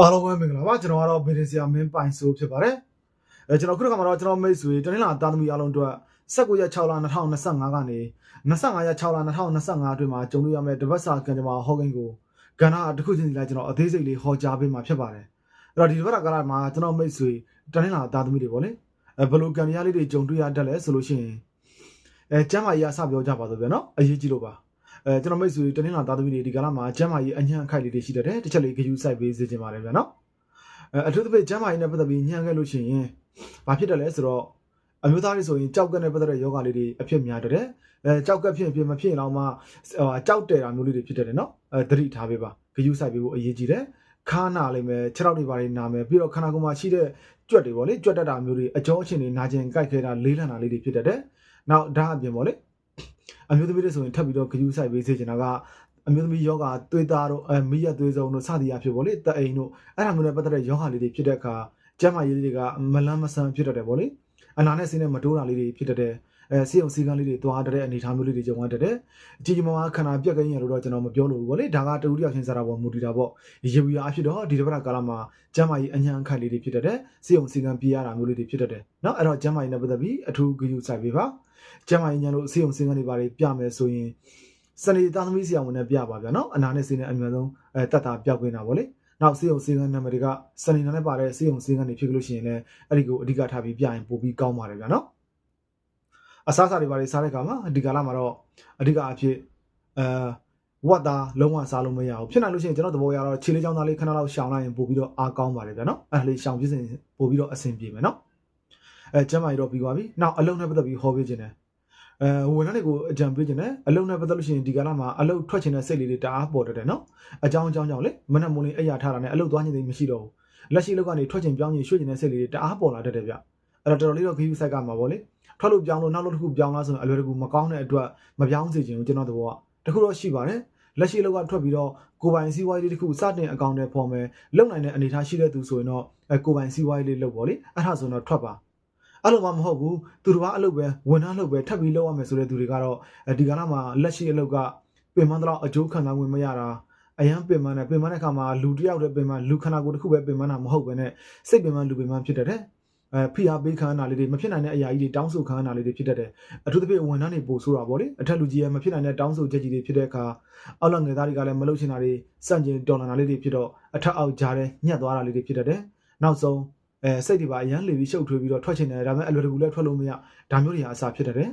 အားလုံးပဲမင်္ဂလာပါကျွန်တော်ကတော့ဗီဒီဆီယာမင်းပိုင်ဆိုဖြစ်ပါတယ်အဲကျွန်တော်ခုနကမှတော့ကျွန်တော်မိတ်ဆွေတနင်္လာသားသမီးအားလုံးအတွက်19ရက်6လ2025ကနေ25ရက်6လ2025အတွင်းမှာကြုံတွေ့ရမယ့်တပတ်စာကံကြမ္မာဟောကိန်းကိုကဏ္ဍတစ်ခုချင်းစီလိုက်ကျွန်တော်အသေးစိတ်လေးဟောကြားပေးမှာဖြစ်ပါတယ်အဲ့တော့ဒီတပတ်ကာလမှာကျွန်တော်မိတ်ဆွေတနင်္လာသားသမီးတွေပေါ့လေအဲဘယ်လိုကံရလေးတွေကြုံတွေ့ရတတ်လဲဆိုလို့ရှိရင်အဲကျမ်းမာရေးအစပြောကြပါဆိုဗျာနော်အရေးကြီးလို့ပါ အဲကျွန်တော်မိတ်ဆွေတနင်္လာသားသမီးတွေဒီကာလမှာကျမ်းမာရေးအညံ့အခိုက်လေးတွေရှိတတ်တယ်တစ်ချက်လေးဂရုစိုက်ပေးစေချင်ပါတယ်ဗျာနော်အဲအထူးသဖြင့်ကျမ်းမာရေးနဲ့ပတ်သက်ပြီးညံ့ခဲ့လို့ရှိရင်ဘာဖြစ်တယ်လဲဆိုတော့အမျိုးသားတွေဆိုရင်ကြောက်ကက်နဲ့ပတ်သက်တဲ့ယောဂလေးတွေအဖြစ်များတတ်တယ်အဲကြောက်ကက်ဖြစ်ဖြစ်မဖြစ်တော့မှဟိုကြောက်တယ်တာမျိုးလေးတွေဖြစ်တတ်တယ်နော်အဲသတိထားပေးပါဂရုစိုက်ပေးဖို့အရေးကြီးတယ်ခါနာလိမ့်မယ်ခြေထောက်တွေပါနေနာမယ်ပြီးတော့ခန္ဓာကိုယ်မှာရှိတဲ့ကြွက်တွေပေါ့လေကြွက်တက်တာမျိုးတွေအကျောအချင်းတွေနာကျင်ကြိုက်ခဲတာလေးလံတာလေးတွေဖြစ်တတ်တယ်နောက်ဒါအပြင်ပေါ့လေ အမျိုးသမီးတွေဆိုရင်ထပ်ပြီးတော့ဂရုစိုက်ပေးစေချင်တာကအမျိုးသမီးယောဂသွေးသားတို့အဲမိရသွေးစုံတို့စသည်အဖြစ်ပေါ့လေတအိမ်တို့အဲ့ဒါမျိုးနဲ့ပတ်သက်တဲ့ယောဂလေးတွေဖြစ်တဲ့အခါကျန်းမာရေးတွေကမလန်းမဆန်းဖြစ်တတ်တယ်ပေါ့လေအနာနဲ့ဆင်းနဲ့မတိုးတာလေးတွေဖြစ်တတ်တယ် အဲစီအောင်စီကန်းလေးတွေသွားတဲ့အနေထားမျိုးလေးတွေကြုံရတတ်တယ်အကြီးကြီးမားမားခန္ဓာပြက်ကင်းရလို့တော့ကျွန်တော်မပြောလို့ဘူးပေါ့လေဒါကတူတူရောက်ချင်းစားတာပေါ့မူတီတာပေါ့ရေဘူးရအဖြစ်တော့ဒီတစ်ပတ်ကာလမှာကျမ်းမာရေးအညံအခိုက်လေးတွေဖြစ်တတ်တယ်စီအောင်စီကန်းပြေးရတာမျိုးလေးတွေဖြစ်တတ်တယ်နော်အဲ့တော့ကျမ်းမာရေးနဲ့ပတ်သက်ပြီးအထူးဂရုစိုက်ပေးပါကျမ်းမာရေးညံလို့စီအောင်စီကန်းတွေပါလေးပြမယ်ဆိုရင်စနေသားသမီးဆရာဝန်နဲ့ပြပါဗျာနော်အနာနဲ့ဆေးနဲ့အများဆုံးအဲတတ်တာပြောက်ခွင်းတာဗောလေနောက်ဆေးရုံဆေးခန်းနံပါတ်တွေကစနေနာနဲ့ပါတဲ့ဆေးရုံဆေးခန်းတွေဖြစ်လို့ရှိရင်လည်းအဲ့ဒီကိုအဓိကထားပြီးပြရင်ပို့ပြီးကောင်းပါတယ်ဗျာနော် အစားအစာတွေပါတွေစားတဲ့အခါမှာဒီကာလမှာတော့အဓိကအဖြစ်အဲဝတ်သားလုံးဝစားလို့မရဘူးဖြစ်နိုင်လို့ရှိရင်ကျွန်တော်သဘောရတော့ခြေလေးချောင်းသားလေးခဏလောက်ရှောင်လိုက်ရင်ပို့ပြီးတော့အားကောင်းပါတယ်ဗျာနော်အဲ့ဒါလေးရှောင်ပြစ်စင်ပို့ပြီးတော့အဆင်ပြေမယ်နော်အဲကျမ်းမာရေးတော့ပြီးသွားပြီနောက်အလုံးနဲ့ပတ်သက်ပြီးဟောပေးခြင်းတယ်အဲဝန်ထမ်းတွေကိုအကြံပေးခြင်းနဲ့အလုံးနဲ့ပတ်သက်လို့ရှိရင်ဒီကာလမှာအလုံးထွက်ခြင်းတဲ့စိတ်လေးတွေတအားပေါ်တတ်တယ်နော်အကြောင်းအကြောင်းကြောင့်လေမနက်မိုးလင်းအိပ်ရထားတာနဲ့အလုံးသွားခြင်းတွေမရှိတော့ဘူးလက်ရှိလောက်ကနေထွက်ခြင်းပြောင်းခြင်းရွှေ့ခြင်းတဲ့စိတ်လေးတွေတအားပေါ်လာတတ်တယ်ဗျအဲ့တော့တော်တော်လေးတော့ခီးယူဆိုင်ကမှာပေါ့လေ ထွက်လို့ပြောင်းလို့နောက်လို့တစ်ခုပြောင်းလာဆိုရင်အလွယ်တကူမကောင်းတဲ့အတွက်မပြောင်းစေချင်ဘူးကျွန်တော်သဘောကတခုတော့ရှိပါတယ်လက်ရှိလောက်ကထွက်ပြီးတော့ကိုပိုင်စီးပွားရေးလေးတစ်ခုစတင်အကောင့်တွေဖော်မယ်လုံနိုင်တဲ့အနေအထားရှိတဲ့သူဆိုရင်တော့အဲကိုပိုင်စီးပွားရေးလေးလုပ်ပေါ့လေအဲ့ဒါဆိုတော့ထွက်ပါအဲ့လိုမှမဟုတ်ဘူးသူတစ်ပါးအလုပ်ပဲဝန်ထမ်းလုပ်ပဲထပ်ပြီးလုပ်ရမယ်ဆိုတဲ့သူတွေကတော့ဒီကနေ့မှာလက်ရှိအလုပ်ကပင်မတော့အကျိုးခံစားဝင်မရတာအရန်ပင်မနဲ့ပင်မတဲ့ခါမှာလူတစ်ယောက်တည်းပင်မလူခန္ဓာကိုယ်တစ်ခုပဲပင်မတာမဟုတ်ပဲနဲ့စိတ်ပင်မလူပင်မဖြစ်တတ်တယ် အဲဖိအားပေးခံရတာလေးတွေမဖြစ်နိုင်တဲ့အရာကြီးတွေတောင်းဆိုခံရတာလေးတွေဖြစ်တတ်တယ်အထူးသဖြင့်ဝန်ထမ်းတွေပို့ဆိုတာပေါ့လေအထက်လူကြီးရဲ့မဖြစ်နိုင်တဲ့တောင်းဆိုချက်ကြီးတွေဖြစ်တဲ့အခါအောက်လငယ်သားတွေကလည်းမလုပ်ချင်တာတွေစန့်ကျင်တော်လန်တာလေးတွေဖြစ်တော့အထက်အောက်ကြားထဲညှက်သွားတာလေးတွေဖြစ်တတ်တယ်နောက်ဆုံးအဲစိတ်တွေပါအရန်လေပြီးရှုပ်ထွေးပြီးတော့ထွက်ချင်တယ်ဒါပေမဲ့အလွယ်တကူလည်းထွက်လို့မရဒါမျိုးတွေဟာအစာဖြစ်တတ်တယ်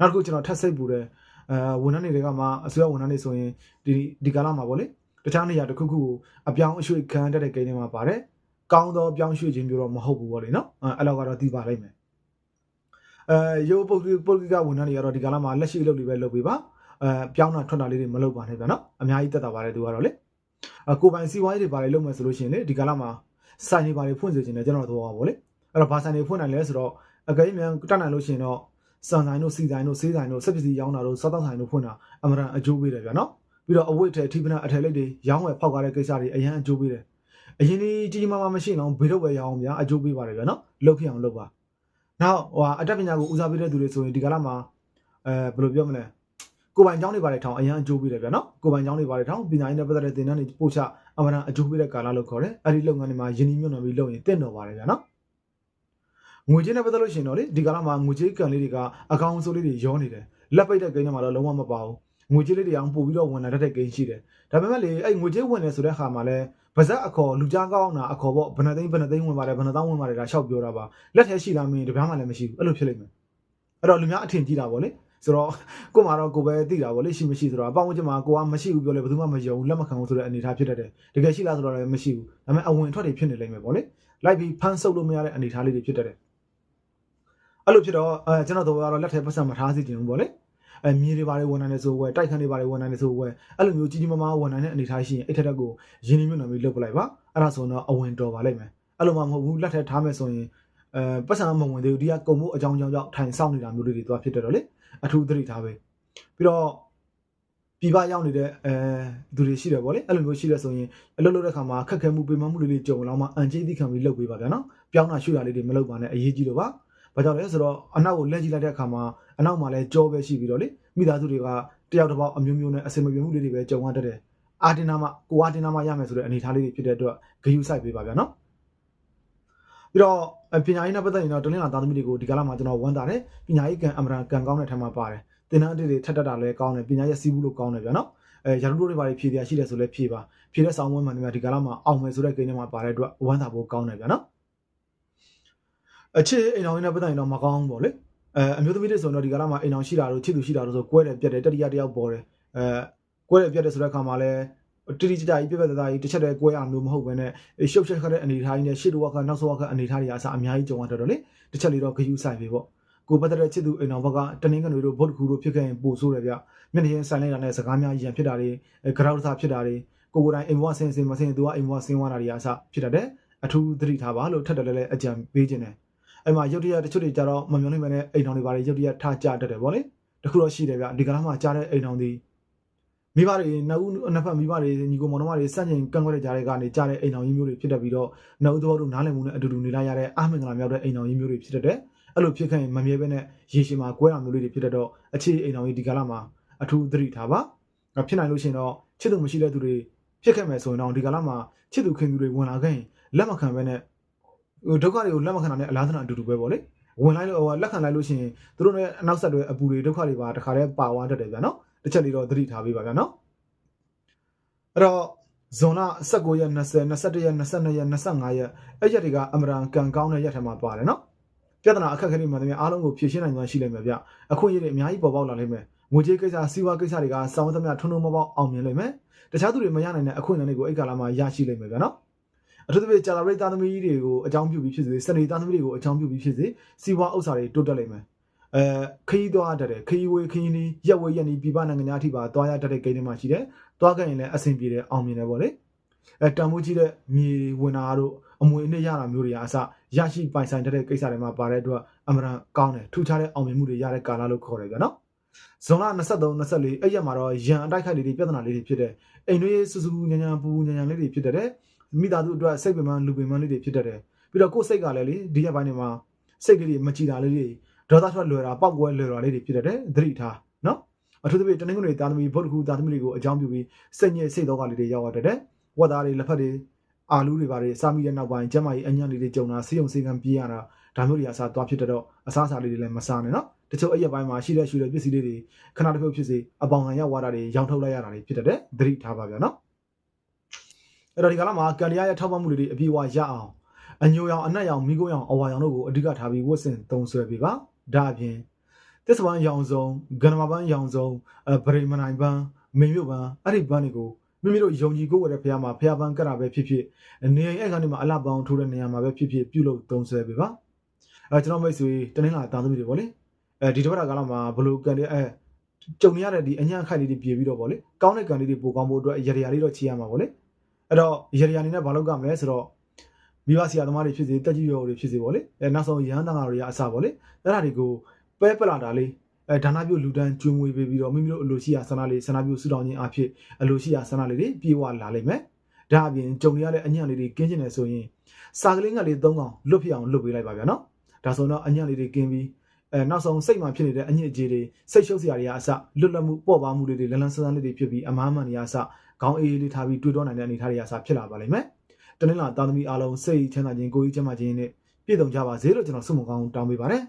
နောက်တစ်ခုကျွန်တော်ထပ်စိတ်ပူတယ်အဲဝန်ထမ်းတွေကမှအစိုးရဝန်ထမ်းတွေဆိုရင်ဒီဒီကာလမှာပေါ့လေတခြားနေရာတစ်ခုခုကိုအပြောင်းအရွှေ့ခံတတ်တဲ့ကိန်းတွေမှာပါတယ် ကောင်းသောပြောင်းရွှေ့ခြင်းမျိုးတော့မဟုတ်ဘူးပေါ့လေနော်အဲအဲ့လောက်ကတော့သိပါလိမ့်မယ်အဲရိုးပုတ်ပုတ်ကဝန်ထမ်းတွေကတော့ဒီကာလမှာလက်ရှိလုပ်တွေပဲလုပ်ပေးပါအဲပြောင်းတာထွက်တာလေးတွေမလုပ်ပါနဲ့ဗျာနော်အများကြီးတက်တာပါတယ်သူကတော့လေအကိုပိုင်စီးပွားရေးတွေပါတယ်လုပ်မယ်ဆိုလို့ရှိရင်လေဒီကာလမှာဆိုင်တွေပါတယ်ဖွင့်စေချင်တယ်ကျွန်တော်တို့တော့ပါဗောလေအဲ့တော့ဘာဆိုင်တွေဖွင့်နိုင်လဲဆိုတော့အကယ်၍မြန်တက်နိုင်လို့ရှိရင်တော့စံဆိုင်တို့စီဆိုင်တို့ဆေးဆိုင်တို့စက်ပစ္စည်းရောင်းတာတို့စားတောက်ဆိုင်တို့ဖွင့်တာအမှန်တန်အကျိုးပေးတယ်ဗျာနော်ပြီးတော့အဝတ်ထဲထိပနာအထည်လိပ်တွေရောင်းဝယ်ဖောက်ကားတဲ့ကိစ္စတွေအရန်အကျိုးပေးတယ် အရင်ကြီးကြီးကြီးမားမားမရှိတော့ဘေးတော့ပဲရအောင်ဗျာအကျိုးပေးပါတယ်ဗျာနော်လှုပ်ဖြစ်အောင်လုပ်ပါနောက်ဟိုအတက်ပညာကိုဦးစားပေးတဲ့သူတွေဆိုရင်ဒီကလာမှာအဲဘယ်လိုပြောမလဲကိုပိုင်ကျောင်းတွေပါတယ်ထောင်အရန်အကျိုးပေးတယ်ဗျာနော်ကိုပိုင်ကျောင်းတွေပါတယ်ထောင်ပညာရေးနဲ့ပတ်သက်တဲ့သင်တန်းတွေပို့ချအမှန်တန်အကျိုးပေးတဲ့ကာလလို့ခေါ်တယ်အဲ့ဒီလုပ်ငန်းတွေမှာယင်းနှိမ့်ညွတ်နေပြီးလုပ်ရင်တင့်တော်ပါတယ်ဗျာနော်ငွေကြေးနဲ့ပတ်သက်လို့ရှိရင်တော့လေဒီကလာမှာငွေကြေးကန်လေးတွေကအကောင့်ဆိုးလေးတွေရောနေတယ်လက်ပိတ်တဲ့ကိန်းတွေမှာတော့လုံးဝမပါဘူး ငွေကြေးလေးတွေအောင်ပို့ပြီးတော့ဝင်လာတတ်တဲ့ကိန်းရှိတယ်ဒါပေမဲ့လေအဲ့ငွေကြေးဝင်နေဆိုတဲ့ခါမှာလဲဗဇက်အခေါ်လူကြားကောင်းတာအခေါ်ပေါ့ဘယ်နှသိန်းဘယ်နှသိန်းဝင်ပါတယ်ဘယ်နှသောင်းဝင်ပါတယ်ဒါရှောက်ပြောတာပါလက်ထဲရှိလားမင်းတပြားမှလည်းမရှိဘူးအဲ့လိုဖြစ်လိမ့်မယ်အဲ့တော့လူများအထင်ကြီးတာပေါ့လေဆိုတော့ကို့မှာတော့ကိုပဲသိတာပေါ့လေရှိမရှိဆိုတော့အပေါင်းဝန်းကျင်မှာကိုကမရှိဘူးပြောလဲဘယ်သူမှမယုံလက်မခံဘူးဆိုတဲ့အနေအထားဖြစ်တတ်တယ်တကယ်ရှိလားဆိုတော့လည်းမရှိဘူးဒါပေမဲ့အဝင်ထွက်တွေဖြစ်နေလိမ့်မယ်ပေါ့လေလိုက်ပြီးဖမ်းဆုပ်လို့မရတဲ့အနေအထားလေးတွေဖြစ်တတ်တယ်အဲ့လိုဖြစ်တော့အဲကျွန်တော်တို့ကတော့လက်ထဲပတ်စံမထားစီတင်ဘူးပေါ့လေ အဲမြေတွေဘာတွေဝန်နိုင်နေဆိုဝဲတိုက်ခန်းတွေဘာတွေဝန်နိုင်နေဆိုဝဲအဲ့လိုမျိုးကြီးကြီးမားမားဝန်နိုင်တဲ့အနေအထားရှိရင်အဲ့ထက်တက်ကိုရင်းနှီးမြှုပ်နှံပြီးလုပ်ပလိုက်ပါအဲ့ဒါဆိုတော့အဝင်တော်ပါလိမ့်မယ်အဲ့လိုမှမဟုတ်ဘူးလက်ထက်ထားမယ်ဆိုရင်အဲပတ်စံမဝင်သေးဘူးဒီကကုံမှုအကြောင်းကြောင့်ကြောင့်ထိုင်ဆောင်နေတာမျိုးတွေသွားဖြစ်တယ်တော့လေအထူးသတိထားပဲပြီးတော့ပြပရောက်နေတဲ့အဲသူတွေရှိတယ်ဗောလေအဲ့လိုမျိုးရှိတယ်ဆိုရင်အလုပ်လုပ်တဲ့ခါမှာခက်ခဲမှုပေမမှုလေးတွေကြုံလာမှအန်ကျေးသီးခံပြီးလုပ်ပေးပါဗျာနော်ပြောင်းတာရွှေ့တာလေးတွေမလုပ်ပါနဲ့အရေးကြီးလို့ပါဘာကြောင့်လဲဆိုတော့အနောက်ကိုလက်ကြည့်လိုက်တဲ့အခါမှာ အနောက်မှာလည်းကြောပဲရှိပြီးတော့လေမိသားစုတွေကတယောက်တစ်ပေါက်အမျိုးမျိုးနဲ့အစင်မပြေမှုလေးတွေပဲကြုံရတတ်တယ်အာတင်နာမကိုအာတင်နာမရမယ်ဆိုတဲ့အနေအထားလေးတွေဖြစ်တဲ့အတွက်ဂယုစိုက်ပေးပါဗျာနော်ပြီးတော့အပညာရေးနဲ့ပတ်သက်ရင်တော့တလင်းလာသားသမီးတွေကိုဒီကာလမှာကျွန်တော်ဝမ်းသာတယ်ပညာရေးကံအမရန်ကံကောင်းတဲ့ထက်မှာပါတယ်သင်တန်းအတစ်တွေထက်တက်တာလည်းကောင်းတယ်ပညာရေးစီးဘူးလို့ကောင်းတယ်ဗျာနော်အဲရာထူးတို့တွေပါဖြည့်တရားရှိတယ်ဆိုလည်းဖြည့်ပါဖြည့်တဲ့ဆောင်းဝန်းမှန်တယ်ဒီကာလမှာအောင်မယ်ဆိုတဲ့ကိန်းထဲမှာပါတဲ့အတွက်ဝမ်းသာဖို့ကောင်းတယ်ဗျာနော်အချစ်အိမ်တော်ရင်းနဲ့ပတ်သက်ရင်တော့မကောင်းဘူးပေါ့လေ အဲအမျိုးသမီးတွေဆိုတော့ဒီကာလမှာအိမ်တော်ရှိတာတို့ချစ်သူရှိတာတို့ဆိုကွဲတယ်ပြက်တယ်တတိယတယောက်ပေါ်တယ်အဲကွဲတယ်ပြက်တယ်ဆိုတဲ့အခါမှာလည်းတိတိကျကျကြီးပြက်ပြက်သားသားကြီးတစ်ချက်တည်းကွဲအောင်မျိုးမဟုတ်ဘဲနဲ့ရှုပ်ချက်ခတဲ့အနေအထားကြီးနဲ့ရှေ့တော့ကနောက်ဆုံးကအနေအထားတွေအစားအများကြီးကြုံရတော့လေတစ်ချက်လေးတော့ဂယုဆိုင်ပြီပေါ့ကိုပတ်တဲ့ချစ်သူအိမ်တော်ဘက်ကတနင်္ဂနွေတို့ဗုဒ္ဓခူတို့ဖြစ်ခဲ့ရင်ပို့ဆိုးတယ်ဗျမျက်နှာချင်းဆိုင်လိုက်တာနဲ့စကားများရံဖြစ်တာတွေဂရောက်စားဖြစ်တာတွေကိုကိုယ်တိုင်အိမ်ဘဝဆင်းဆင်းမဆင်းသူကအိမ်ဘဝဆင်းသွားတာတွေအစားဖြစ်တတ်တယ်အထူးသတိထားပါလို့ထပ်တယ်လည်းအကြံပေးခြင်းတယ် အဲ့မှာရုတ်တရက်တချို့တွေကြတော့မမျောနိုင်မနဲ့အိမ်တော်တွေပါလေရုတ်တရက်ထားကြတတ်တယ်ဗောလေတခုတော့ရှိတယ်ဗျဒီကလာမှာကြားတဲ့အိမ်တော်တွေမိဘတွေနှစ်ဦးနှစ်ဖက်မိဘတွေညီကိုမောင်နှမတွေစန့်ကျင်ကန့်ကွက်တဲ့ကြားတွေကနေကြားတဲ့အိမ်တော်ကြီးမျိုးတွေဖြစ်တတ်ပြီးတော့နှစ်ဦးသဘောတူနားလည်မှုနဲ့အတူတူနေလိုက်ရတဲ့အာမင်္ဂလာမြောက်တဲ့အိမ်တော်ကြီးမျိုးတွေဖြစ်တတ်တယ်အဲ့လိုဖြစ်ခဲ့ရင်မမြဲပဲနဲ့ရေရှည်မှာကွဲတာမျိုးလေးတွေဖြစ်တတ်တော့အခြေအိမ်တော်ကြီးဒီကလာမှာအထူးသတိထားပါဖြစ်နိုင်လို့ရှိရင်တော့ချစ်သူမရှိတဲ့သူတွေဖြစ်ခဲ့မယ်ဆိုရင်တော့ဒီကလာမှာချစ်သူခင်သူတွေဝင်လာခဲ့ရင်လက်မခံပဲနဲ့ ဟိုဒုက္ခတွေကိုလက်မခံတာနဲ့အလားသဏ္ဍာန်အတူတူပဲပေါ့လေဝင်လိုက်လို့ဟိုလက်ခံလိုက်လို့ရှိရင်သူတို့ရဲ့အနောက်ဆက်တွေအပူတွေဒုက္ခတွေပါတခါတည်းပါဝါတတ်တယ်ဗျာနော်တစ်ချက်လေးတော့သတိထားပေးပါဗျာနော်အဲ့တော့ဇွန်လ19ရက်20 21ရက်22ရက်25ရက်အဲ့ရက်တွေကအမရန်ကန်ကောင်းတဲ့ရက်ထက်မှာပါတယ်နော်ပြဿနာအခက်အခဲတွေမှန်တယ်အားလုံးကိုဖြေရှင်းနိုင်မှရှိလိမ့်မယ်ဗျအခွင့်အရေးတွေအများကြီးပေါ်ပေါက်လာလိမ့်မယ်ငွေကြေးကိစ္စစီးပွားကိစ္စတွေကစောင်းသမျှထုံထုံမပေါက်အောင်မြင်လိမ့်မယ်တခြားသူတွေမရနိုင်တဲ့အခွင့်အရေးတွေကိုအဲ့ကာလမှာရရှိလိမ့်မယ်ဗျာနော် အထူးသဖြင့်ကြာလာရိတ်သားသမီးတွေကိုအကြောင်းပြုပြီးဖြစ်စေစနေသားသမီးတွေကိုအကြောင်းပြုပြီးဖြစ်စေစီးပွားဥစ္စာတွေတိုးတက်လိမ့်မယ်အဲခရီးသွားတတ်တယ်ခရီးဝေးခရီးနီးရက်ဝေးရက်နီးပြပနိုင်ငံများအထိပါသွားရတတ်တဲ့ကိန်းတွေမှာရှိတယ်သွားခဲ့ရင်လည်းအဆင်ပြေတယ်အောင်မြင်တယ်ပေါ့လေအဲတန်ဖိုးကြီးတဲ့မြေဝင်တာတို့အမွေအနှစ်ရတာမျိုးတွေအစရရှိပိုင်ဆိုင်တဲ့ကိစ္စတွေမှာပါတဲ့အတွက်အမှန်တန်ကောင်းတယ်ထူးခြားတဲ့အောင်မြင်မှုတွေရတဲ့ကာလလို့ခေါ်တယ်ဗျာနော်ဇွန်လ23 24အဲ့ရက်မှာတော့ရန်အတိုက်ခိုက်လေးတွေပြဿနာလေးတွေဖြစ်တဲ့အိမ်တွေစူးစူးညံညံပူညံညံလေးတွေဖြစ်တဲ့ မိသားစုအတွက်စိတ်ပင်ပန်းလူပင်ပန်းလေးတွေဖြစ်တတ်တယ်ပြီးတော့ကိုယ်စိတ်ကလည်းလေဒီရက်ပိုင်းတွေမှာစိတ်ကလေးမကြည်တာလေးတွေဒေါသထွက်လွယ်တာပောက်ကွဲလွယ်တာလေးတွေဖြစ်တတ်တယ်သတိထားနော်အထူးသဖြင့်တနင်္ဂနွေသားသမီးဗုဒ္ဓကူသားသမီးတွေကိုအကြောင်းပြုပြီးစိတ်ညစ်စိတ်တော့ကလေးတွေရောက်ရတတ်တယ်ဝက်သားတွေလက်ဖက်တွေအာလူးတွေပါတယ်စားမိတဲ့နောက်ပိုင်းကျမကြီးအညံ့လေးတွေကြုံတာဆေးရုံဆေးကံပြေးရတာဒါမျိုးတွေအစားသွားဖြစ်တော့အစားအစာလေးတွေလည်းမစားနဲ့နော်တချို့အဲ့ရက်ပိုင်းမှာရှိတဲ့ရှိတဲ့ပစ္စည်းလေးတွေခဏတစ်ဖြုတ်ဖြစ်စေအပေါင်ခံရောက်သွားတာတွေရောင်းထုတ်လိုက်ရတာတွေဖြစ်တတ်တယ်သတိထားပါဗျာနော် အဲ့တော့ဒီကလာမှာကန်တရားရဲ့ထောက်ပံ့မှုတွေအပြည့်အဝရအောင်အညိုရောင်အနက်ရောင်မိခိုးရောင်အဝါရောင်တို့ကိုအဓိကထားပြီးဝတ်ဆင်သုံးဆွဲပေးပါဒါအပြင်သစ္စာပန်းရောင်စုံဂန္ဓမာပန်းရောင်စုံအဗရိမနိုင်ပန်းမင်းမြုပ်ပန်းအဲ့ဒီပန်းတွေကိုမိမိတို့ယုံကြည်ကိုယ်ဝယ်တဲ့ဖရားမှာဖရားပန်းကတ်တာပဲဖြစ်ဖြစ်နေအိမ်အဲ့ကနေမှာအလှပောင်းထိုးတဲ့နေရာမှာပဲဖြစ်ဖြစ်ပြုလုပ်သုံးဆွဲပေးပါအဲကျွန်တော်မိတ်ဆွေတနင်္လာတာသမီးတွေပေါ့လေအဲဒီတစ်ပတ်ကလာမှာဘလို့ကန်တဲ့အဲကြုံရတဲ့ဒီအညံ့ခိုက်လေးတွေပြေပြီးတော့ပေါ့လေကောင်းတဲ့ကန်လေးတွေပိုကောင်းဖို့အတွက်ရရလေးတော့ချီရမှာပေါ့လေ အဲ့တော့ရရအနေနဲ့ဘာလုပ်ကြမလဲဆိုတော့မိဘဆရာသမားတွေဖြစ်စေတက်ကြီးရောတွေဖြစ်စေပေါ့လေအဲနောက်ဆုံးရဟန်းတန်ဃာတွေကအစပေါ့လေအဲ့ဒါတွေကိုပဲပလာတာလေးအဲဒါနပြုလူတန်းကျွေးမွေးပေးပြီးတော့မိမိတို့အလိုရှိရာဆန္ဒလေးဆန္ဒပြုဆူတောင်းခြင်းအဖြစ်အလိုရှိရာဆန္ဒလေးတွေပြေဝလာလိမ့်မယ်ဒါအပြင်ကြုံရတဲ့အညံ့လေးတွေကင်းကျင်နေဆိုရင်စာကလေးငါလေး၃កောင်လွတ်ဖြစ်အောင်လွတ်ပေးလိုက်ပါဗျာနော်ဒါဆိုတော့အညံ့လေးတွေကင်းပြီးအဲနောက်ဆုံးစိတ်မှာဖြစ်နေတဲ့အညစ်အကြေးတွေစိတ်ရှုပ်စရာတွေကအစလွတ်လပ်မှုပေါ့ပါမှုတွေလန်းလန်းဆန်းဆန်းလေးတွေဖြစ်ပြီးအမားမှန်တွေကအစ ခေါင်းအေးအေးလေးထားပြီးတွေးတောနိုင်တဲ့အနေအထားတွေအစဖြစ်လာပါလိမ့်မယ်တနင်္လာသားသမီးအားလုံးစိတ်ချမ်းသာခြင်းကိုယ်ကြီးချမ်းသာခြင်းနဲ့ပြည့်စုံကြပါစေလို့ကျွန်တော်ဆုမကောင်းတောင်းပေးပါတယ်